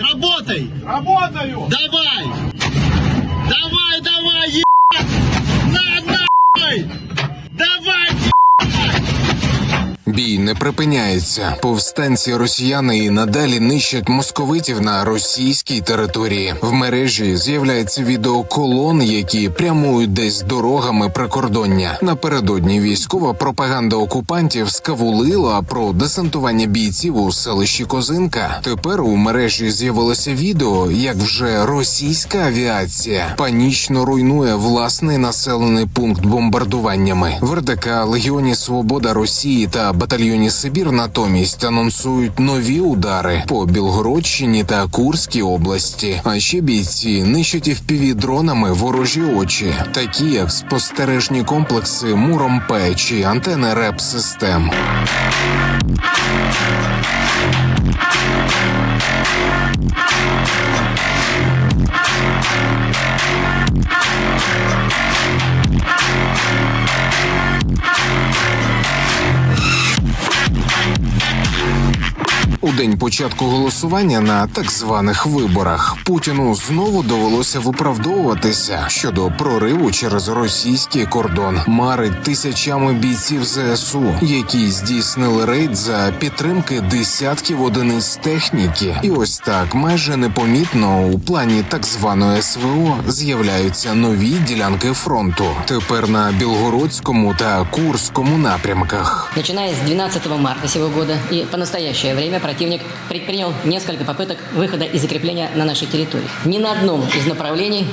Работай! Работаю! Давай! Давай, давай, ебать! На, нахуй! Бій не припиняється. Повстанці росіяни і надалі нищать московитів на російській території. В мережі з'являється відео колон, які прямують десь дорогами прикордоння. Напередодні військова пропаганда окупантів скавулила про десантування бійців у селищі Козинка. Тепер у мережі з'явилося відео, як вже російська авіація панічно руйнує власний населений пункт бомбардуваннями. В РДК Легіоні Свобода Росії та батальйоні Сибір натомість анонсують нові удари по Білгородщині та Курській області. А ще бійці нищать і впіві дронами ворожі очі, такі як спостережні комплекси Муром Печі, антени РЕП день початку голосування на так званих виборах Путіну знову довелося виправдовуватися щодо прориву через російський кордон. Марить тисячами бійців ЗСУ, які здійснили рейд за підтримки десятків одиниць техніки. І ось так майже непомітно у плані так званої СВО з'являються нові ділянки фронту. Тепер на Білгородському та Курському напрямках. Начиная с 12 марта сего года и по настоящее время противник предпринял несколько попыток выхода и закрепления на нашей территории. Ни на одном из направлений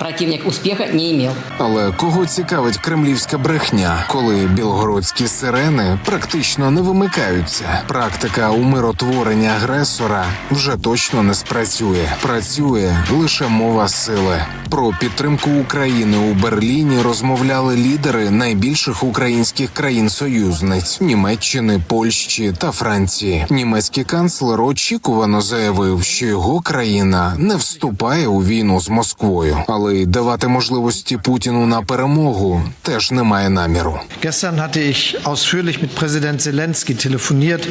противник успеха не имел. Але кого цікавить кремлівська брехня, коли білгородські сирени практично не вимикаються? Практика умиротворення агресора вже точно не спрацює. Працює лише мова сили. Про підтримку України у Берліні розмовляли лідери найбільших українських країн-союзниць Німеччини, Польщі та Франції. Німецький канцлер очікувано заявив, що його країна не вступає у війну з Москвою, але й давати можливості Путіну на перемогу теж немає наміру. Gestern hatte ich ausführlich mit Präsident Zelensky telefoniert.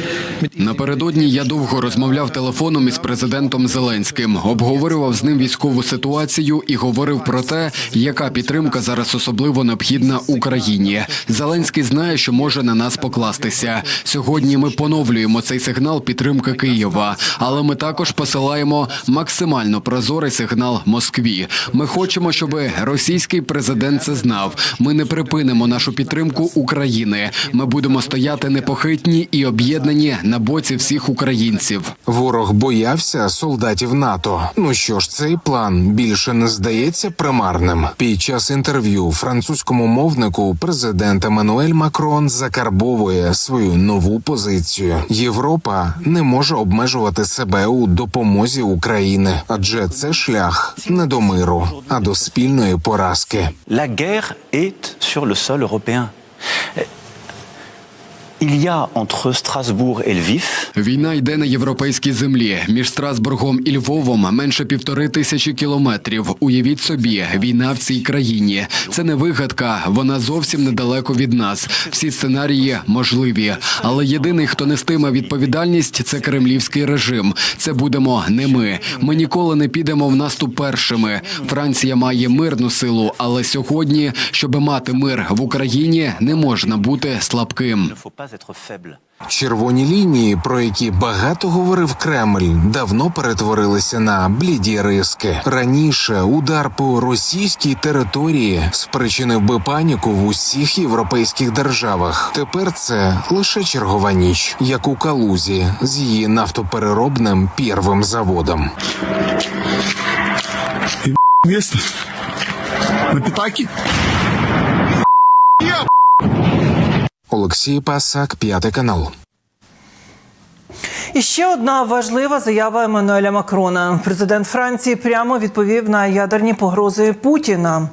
Напередодні я довго розмовляв телефоном із президентом Зеленським, обговорював з ним військову ситуацію і говорив про те, яка підтримка зараз особливо необхідна Україні. Зеленський знає, що може на нас покластися. Сьогодні ми поновлюємо цей сигнал підтримки Києва, але ми також посилаємо максимально прозорий сигнал Москві. Ми хочемо, щоб російський президент це знав. Ми не припинимо нашу підтримку України. Ми будемо стояти непохитні і об'єднані на боці всіх українців. Ворог боявся солдатів НАТО. Ну що ж, цей план більше не здається примарним. Під час інтерв'ю французькому мовнику президент Еммануель Макрон закарбовує свою нову позицію. Європа не може обмежувати себе у допомозі України, адже це шлях не до миру, а до спільної поразки. La guerre est sur le sol européen. A entre Strasbourg et Lviv Війна йде на європейській землі між Страсбургом і Львовом менше півтори тисячі кілометрів. Уявіть собі, війна в цій країні. Це не вигадка, вона зовсім недалеко від нас. Всі сценарії можливі. Але єдиний, хто нестиме відповідальність, це кремлівський режим. Це будемо не ми. Ми ніколи не підемо в наступ першими. Франція має мирну силу, але сьогодні, щоб мати мир в Україні, не можна бути слабким. Червоні лінії, про які багато говорив Кремль, давно перетворилися на бліді риски. Раніше удар по російській території спричинив би паніку в усіх європейських державах. Тепер це лише чергова ніч, як у Калузі з її нафтопереробним первим заводом. Место. На пятаке? Олексій Пасак, п'ятий канал. І ще одна важлива заява Еммануеля Макрона. Президент Франції прямо відповів на ядерні погрози Путіна.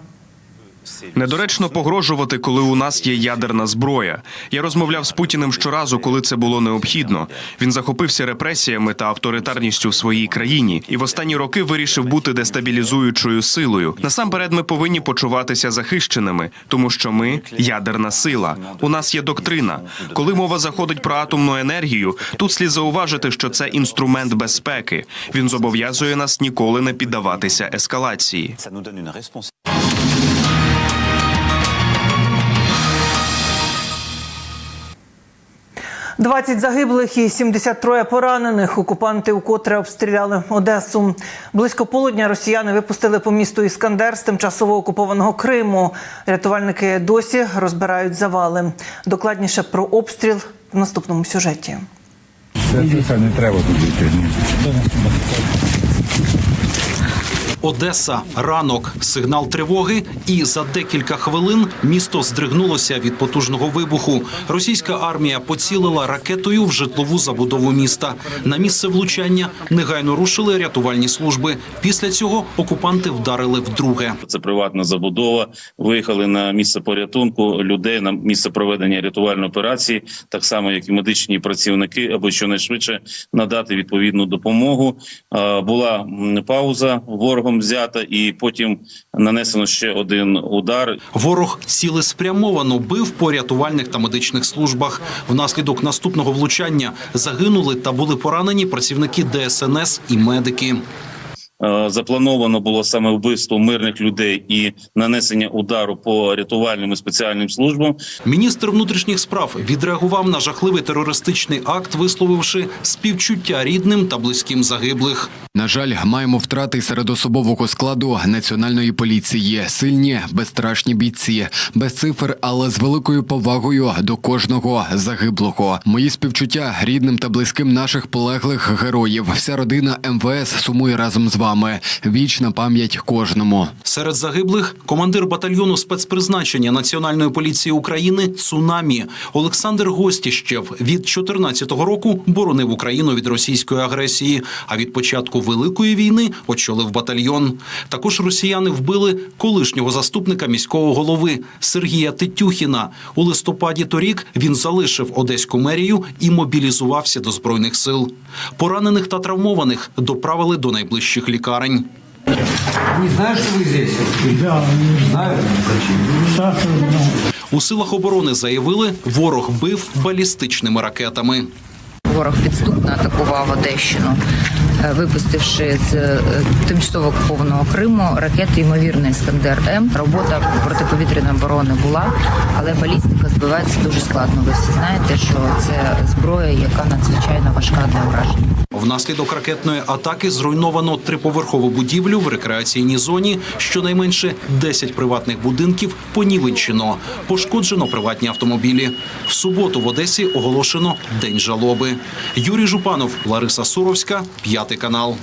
Недоречно погрожувати, коли у нас є ядерна зброя. Я розмовляв з Путіним щоразу, коли це було необхідно. Він захопився репресіями та авторитарністю в своїй країні і в останні роки вирішив бути дестабілізуючою силою. Насамперед, ми повинні почуватися захищеними, тому що ми ядерна сила. У нас є доктрина. Коли мова заходить про атомну енергію, тут слід зауважити, що це інструмент безпеки. Він зобов'язує нас ніколи не піддаватися ескалації. 20 загиблих і 73 поранених. Окупанти укотре обстріляли Одесу. Близько полудня росіяни випустили по місту Іскандер з тимчасово окупованого Криму. Рятувальники досі розбирають завали. Докладніше про обстріл в наступному сюжеті. не треба тут йти. Одеса, ранок, сигнал тривоги, і за декілька хвилин місто здригнулося від потужного вибуху. Російська армія поцілила ракетою в житлову забудову міста. На місце влучання негайно рушили рятувальні служби. Після цього окупанти вдарили вдруге. Це приватна забудова. Виїхали на місце порятунку людей на місце проведення рятувальної операції, так само як і медичні працівники, аби щонайшвидше надати відповідну допомогу. Була пауза ворогом взята, і потім нанесено ще один удар. Ворог цілеспрямовано бив по рятувальних та медичних службах. Внаслідок наступного влучання загинули та були поранені працівники ДСНС і медики. Е, Заплановано було саме вбивство мирних людей і нанесення удару по рятувальним і спеціальним службам. Міністр внутрішніх справ відреагував на жахливий терористичний акт, висловивши співчуття рідним та близьким загиблих. На жаль, маємо втрати серед особового складу національної поліції. Сильні, безстрашні бійці, без цифр, але з великою повагою до кожного загиблого. Мої співчуття рідним та близьким наших полеглих героїв. Вся родина МВС сумує разом з вами. Вічна пам'ять кожному. Серед загиблих командир батальйону спецпризначення Національної поліції України Цунамі Олександр Гостіщев від 14-го року боронив Україну від російської агресії. А від початку великої війни очолив батальйон. Також росіяни вбили колишнього заступника міського голови Сергія Тетюхіна. У листопаді торік він залишив одеську мерію і мобілізувався до збройних сил. Поранених та травмованих доправили до найближчих лікарень. У силах оборони заявили, ворог бив балістичними ракетами. Ворог підступно атакував Одещину, е, випустивши з е, тимчасово окупованого Криму ракети ймовірно Іскандер М. Робота протиповітряної оборони була, але балістика збивається дуже складно. Ви всі знаєте, що це зброя, яка надзвичайно важка для ураження. Внаслідок ракетної атаки зруйновано триповерхову будівлю в рекреаційній зоні. Щонайменше 10 приватних будинків понівечено. Пошкоджено приватні автомобілі. В суботу в Одесі оголошено день жалоби. Юрій Жупанов, Лариса Суровська, п'ятий канал.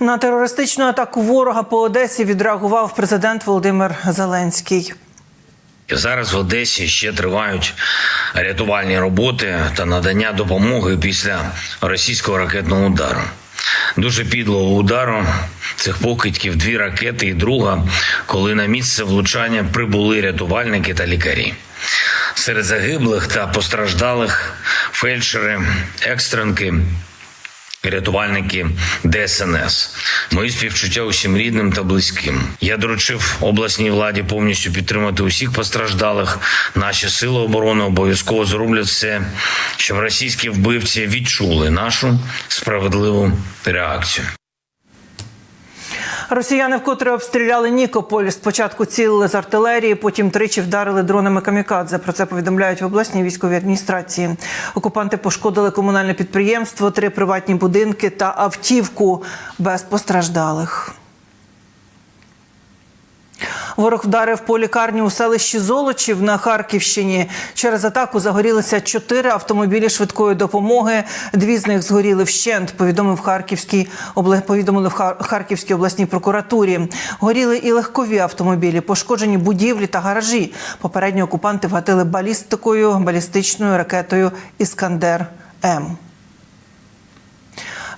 На терористичну атаку ворога по Одесі відреагував президент Володимир Зеленський. Зараз в Одесі ще тривають рятувальні роботи та надання допомоги після російського ракетного удару. Дуже підлого удару цих покидьків дві ракети і друга, коли на місце влучання прибули рятувальники та лікарі. Серед загиблих та постраждалих фельдшери, екстренки, рятувальники ДСНС. Мої співчуття усім рідним та близьким. Я доручив обласній владі повністю підтримати усіх постраждалих. Наші сили оборони обов'язково зроблять все, щоб російські вбивці відчули нашу справедливу реакцію. Росіяни вкотре обстріляли Нікополь. Спочатку цілили з артилерії, потім тричі вдарили дронами камікадзе. Про це повідомляють в обласній військовій адміністрації. Окупанти пошкодили комунальне підприємство, три приватні будинки та автівку без постраждалих. Ворог вдарив по лікарні у селищі Золочів на Харківщині. Через атаку загорілися чотири автомобілі швидкої допомоги. Дві з них згоріли вщент. Повідомив Харківський повідомили в Хар- Харківській обласній прокуратурі. Горіли і легкові автомобілі, пошкоджені будівлі та гаражі. Попередньо окупанти вгатили балістикою, балістичною ракетою Іскандер М.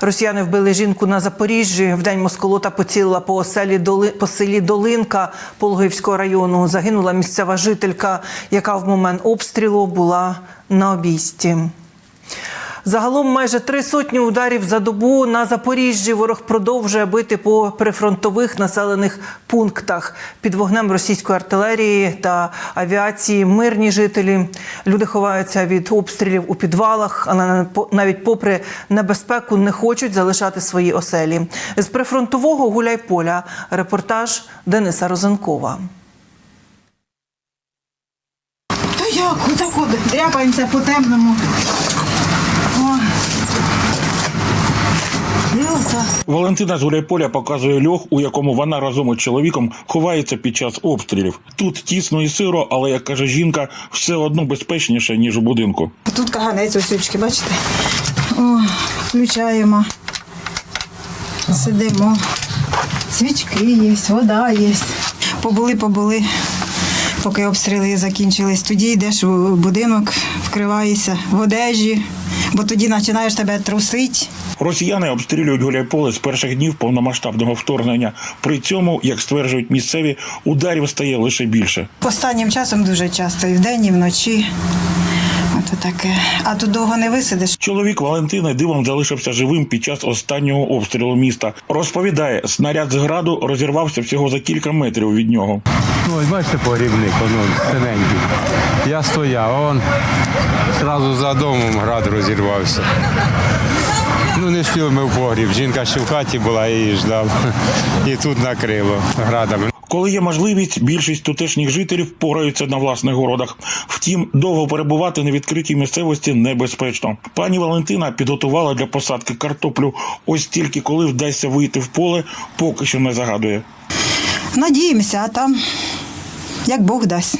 Росіяни вбили жінку на Запоріжжі. В день москолота поцілила по оселі Доли... по селі Долинка Пологівського району. Загинула місцева жителька, яка в момент обстрілу була на обійсті. Загалом майже три сотні ударів за добу на Запоріжжі ворог продовжує бити по прифронтових населених пунктах під вогнем російської артилерії та авіації. Мирні жителі люди ховаються від обстрілів у підвалах, але навіть попри небезпеку не хочуть залишати свої оселі. З прифронтового гуляйполя репортаж Дениса Розенкова. Та як, отак от дряпаємося по темному. О. І отак. Валентина з Гуляйполя показує льох, у якому вона разом із чоловіком ховається під час обстрілів. Тут тісно і сиро, але як каже жінка, все одно безпечніше ніж у будинку. Тут каганець осючки, бачите? О, включаємо. Сидимо. Свічки є, вода є. Побули, побули, поки обстріли закінчились. Тоді йдеш у будинок, вкриваєшся в одежі, бо тоді починаєш тебе трусить. Росіяни обстрілюють Гуляйполе з перших днів повномасштабного вторгнення. При цьому, як стверджують місцеві, ударів стає лише більше. Останнім часом дуже часто, і вдень, і вночі. Ото таке. А тут довго не висидиш. Чоловік Валентини дивом залишився живим під час останнього обстрілу міста. Розповідає, снаряд з граду розірвався всього за кілька метрів від нього. Ну, ось бачите погрібник, воно синенький. Я стояв, а он одразу за домом град розірвався. Ну, не встиг ми в погріб. Жінка ще в хаті була, я її ждав. І тут накрило градами. Коли є можливість, більшість тутешніх жителів пораються на власних городах. Втім, довго перебувати на відкритій місцевості небезпечно. Пані Валентина підготувала для посадки картоплю. Ось тільки коли вдасться вийти в поле, поки що не загадує. Надіємося, а там як Бог дасть.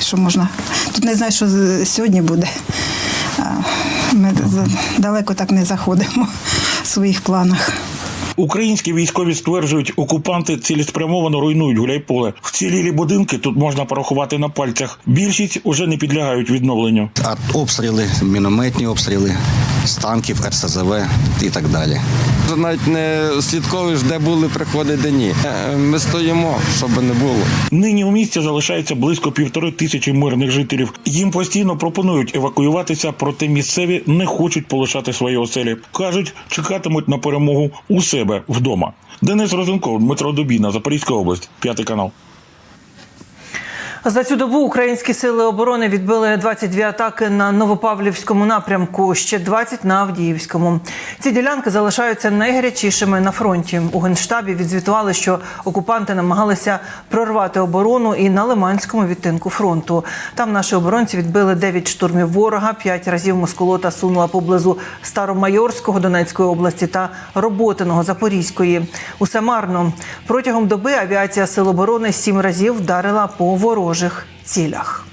Що можна? Тут не знаю, що сьогодні буде. А, далеко так не заходимо в своїх планах. Українські військові стверджують, окупанти цілеспрямовано руйнують гуляйполе. Вцілілі будинки тут можна порахувати на пальцях. Більшість уже не підлягають відновленню. Артобстріли, мінометні обстріли з танків, РСЗВ і так далі. Навіть не слідковуєш, де були приходи, де ні. Е, Ми стоїмо, щоб не було. Нині у місті залишається близько півтори тисячі мирних жителів. Їм постійно пропонують евакуюватися, проте місцеві не хочуть полишати свої оселі. кажуть, чекатимуть на перемогу у себе вдома. Денис Розенков, Дмитро Дубіна, Запорізька область, п'ятий канал. За цю добу українські сили оборони відбили 22 атаки на Новопавлівському напрямку, ще 20 на Авдіївському. Ці ділянки залишаються найгарячішими на фронті. У генштабі відзвітували, що окупанти намагалися прорвати оборону і на Лиманському відтинку фронту. Там наші оборонці відбили 9 штурмів ворога, 5 разів москолота сунула поблизу Старомайорського Донецької області та Роботиного Запорізької. Усе марно. Протягом доби авіація сил оборони сім разів вдарила по ворожих цілях.